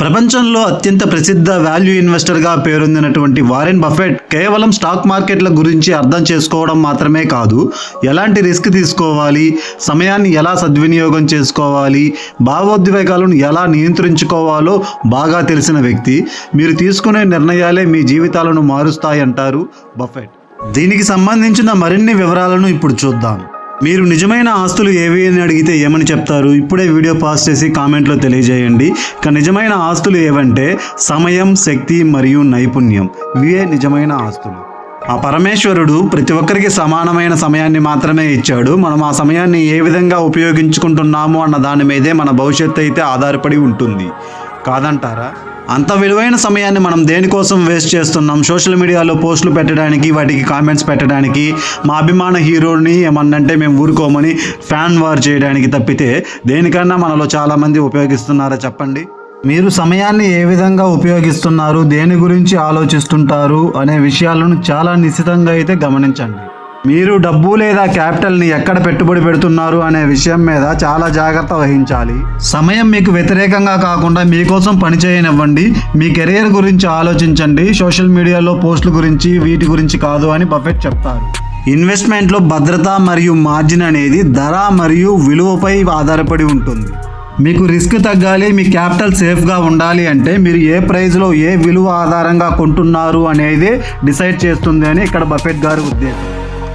ప్రపంచంలో అత్యంత ప్రసిద్ధ వాల్యూ ఇన్వెస్టర్గా పేరొందినటువంటి వారెన్ బఫెట్ కేవలం స్టాక్ మార్కెట్ల గురించి అర్థం చేసుకోవడం మాత్రమే కాదు ఎలాంటి రిస్క్ తీసుకోవాలి సమయాన్ని ఎలా సద్వినియోగం చేసుకోవాలి భావోద్వేగాలను ఎలా నియంత్రించుకోవాలో బాగా తెలిసిన వ్యక్తి. మీరు తీసుకునే నిర్ణయాలే మీ జీవితాలను మారుస్తాయంటారు బఫెట్ దీనికి సంబంధించిన మరిన్ని వివరాలను ఇప్పుడు చూద్దాం. మీరు నిజమైన ఆస్తులు ఏవి అని అడిగితే ఏమని చెప్తారు? ఇప్పుడే వీడియో పాస్ చేసి కామెంట్లో తెలియజేయండి. ఇక నిజమైన ఆస్తులు ఏవంటే సమయం శక్తి మరియు నైపుణ్యం. ఇవే నిజమైన ఆస్తులు. ఆ పరమేశ్వరుడు ప్రతి ఒక్కరికి సమానమైన సమయాన్ని మాత్రమే ఇచ్చాడు. మనం ఆ సమయాన్ని ఏ విధంగా ఉపయోగించుకుంటున్నాము అన్న దాని మీదే మన భవిష్యత్తు అయితే ఆధారపడి ఉంటుంది. కాదంటారా? అంత విలువైన సమయాన్ని మనం దేనికోసం వేస్ట్ చేస్తున్నాం? సోషల్ మీడియాలో పోస్టులు పెట్టడానికి వాటికి కామెంట్స్ పెట్టడానికి మా అభిమాన హీరోని ఏమన్నంటే మేము ఊరుకోమని ఫ్యాన్ వార్ చేయడానికి తప్పితే దేనికన్నా మనలో చాలామంది ఉపయోగిస్తున్నారా చెప్పండి? మీరు సమయాన్ని ఏ విధంగా ఉపయోగిస్తున్నారు? దేని గురించి ఆలోచిస్తుంటారు? అనే విషయాలను చాలా నిశ్చితంగా అయితే గమనించండి. మీరు డబ్బు లేదా క్యాపిటల్ని ఎక్కడ పెట్టుబడి పెడుతున్నారు అనే విషయం మీద చాలా జాగ్రత్త వహించాలి. సమయం మీకు వ్యతిరేకంగా కాకుండా మీకోసం పనిచేయనివ్వండి మీ కెరియర్ గురించి ఆలోచించండి. సోషల్ మీడియాలో పోస్టుల గురించి వీటి గురించి కాదు అని బఫెట్ చెప్తారు. ఇన్వెస్ట్మెంట్లో భద్రత మరియు మార్జిన్ అనేది ధర మరియు విలువపై ఆధారపడి ఉంటుంది. మీకు రిస్క్ తగ్గాలి మీ క్యాపిటల్ సేఫ్గా ఉండాలి అంటే మీరు ఏ ప్రైస్లో ఏ విలువ ఆధారంగా కొంటున్నారు అనేది డిసైడ్ చేస్తుంది అని ఇక్కడ బఫెట్ గారి ఉద్దేశం.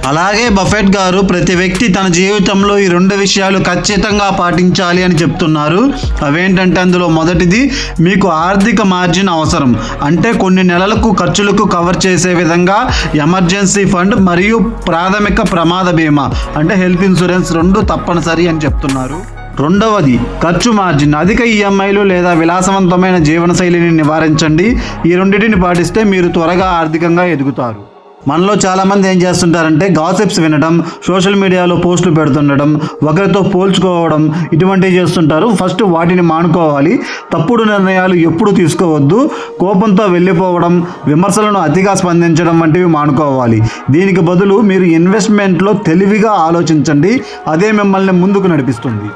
అలాగే బఫెట్ గారు ప్రతి వ్యక్తి తన జీవితంలో ఈ రెండు విషయాలు ఖచ్చితంగా పాటించాలి అని చెప్తున్నారు. అవేంటంటే అందులో మొదటిది మీకు ఆర్థిక మార్జిన్ అవసరం. అంటే కొన్ని నెలలకు ఖర్చులకు కవర్ చేసే విధంగా ఎమర్జెన్సీ ఫండ్ మరియు ప్రాథమిక ప్రమాద బీమా అంటే హెల్త్ ఇన్సూరెన్స్ రెండు తప్పనిసరి అని చెప్తున్నారు. రెండవది ఖర్చు మార్జిన్. అధిక ఈఎంఐలు లేదా విలాసవంతమైన జీవనశైలిని నివారించండి. ఈ రెండింటిని పాటిస్తే మీరు త్వరగా ఆర్థికంగా ఎదుగుతారు. మనలో చాలామంది ఏం చేస్తుంటారంటే గాసిప్స్ వినడం సోషల్ మీడియాలో పోస్టులు పెడుతుండడం ఒకరితో పోల్చుకోవడం ఇటువంటివి చేస్తుంటారు. ఫస్ట్ వాటిని మానుకోవాలి. తప్పుడు నిర్ణయాలు ఎప్పుడు తీసుకోవద్దు. కోపంతో వెళ్ళిపోవడం విమర్శలను అతిగా స్పందించడం వంటివి మానుకోవాలి. దీనికి బదులు మీరు ఇన్వెస్ట్మెంట్లో తెలివిగా ఆలోచించండి. అదే మిమ్మల్ని ముందుకు నడిపిస్తుంది.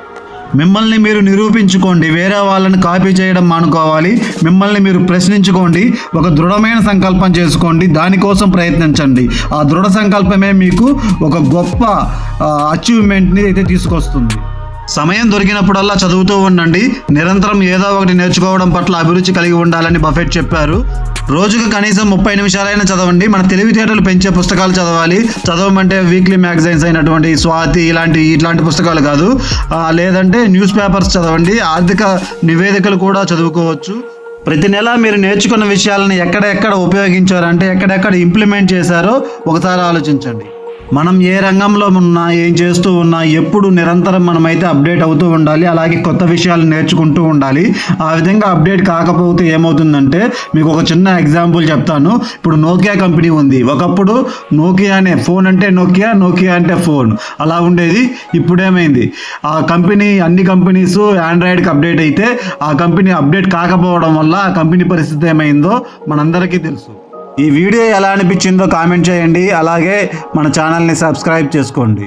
మిమ్మల్ని మీరు నిరూపించుకోండి వేరే వాళ్ళని కాపీ చేయడం మానుకోవాలి. మిమ్మల్ని మీరు ప్రశ్నించుకోండి ఒక దృఢమైన సంకల్పం చేసుకోండి దానికోసం ప్రయత్నించండి. ఆ దృఢ సంకల్పమే మీకు ఒక గొప్ప అచీవ్మెంట్ని అయితే తీసుకొస్తుంది. సమయం దొరికినప్పుడల్లా చదువుతూ ఉండండి. నిరంతరం ఏదో ఒకటి నేర్చుకోవడం పట్ల అభిరుచి కలిగి ఉండాలని బఫెట్ చెప్పారు. రోజుకు కనీసం ముప్పై నిమిషాలైనా చదవండి. మన తెలివితేటలు పెంచే పుస్తకాలు చదవాలి. చదవమంటే వీక్లీ మ్యాగజైన్స్ అయినటువంటి స్వాతి ఇలాంటి ఇట్లాంటి పుస్తకాలు కాదు. లేదంటే న్యూస్ పేపర్స్ చదవండి. ఆర్థిక నివేదికలు కూడా చదువుకోవచ్చు. ప్రతి నెల మీరు నేర్చుకున్న విషయాలను ఎక్కడెక్కడ ఉపయోగించారంటే ఎక్కడెక్కడ ఇంప్లిమెంట్ చేశారో ఒకసారి ఆలోచించండి. మనం ఏ రంగంలో ఉన్నా ఏం చేస్తూ ఉన్నా ఎప్పుడు నిరంతరం మనమైతే అప్డేట్ అవుతూ ఉండాలి అలాగే కొత్త విషయాలు నేర్చుకుంటూ ఉండాలి. ఆ విధంగా అప్డేట్ కాకపోతే ఏమవుతుందంటే మీకు ఒక చిన్న ఎగ్జాంపుల్ చెప్తాను. ఇప్పుడు నోకియా కంపెనీ ఉంది. ఒకప్పుడు నోకియా అనే ఫోన్ అంటే నోకియా నోకియా అంటే ఫోన్. అలా ఉండేది ఇప్పుడేమైంది? ఆ కంపెనీ అన్ని కంపెనీస్ ఆండ్రాయిడ్కి అప్డేట్ అయితే ఆ కంపెనీ అప్డేట్ కాకపోవడం వల్ల ఆ కంపెనీ పరిస్థితి ఏమైందో మనందరికీ తెలుసు. ఈ వీడియో ఎలా అనిపించిందో కామెంట్ చేయండి. అలాగే మన ఛానల్ని సబ్స్క్రైబ్ చేసుకోండి.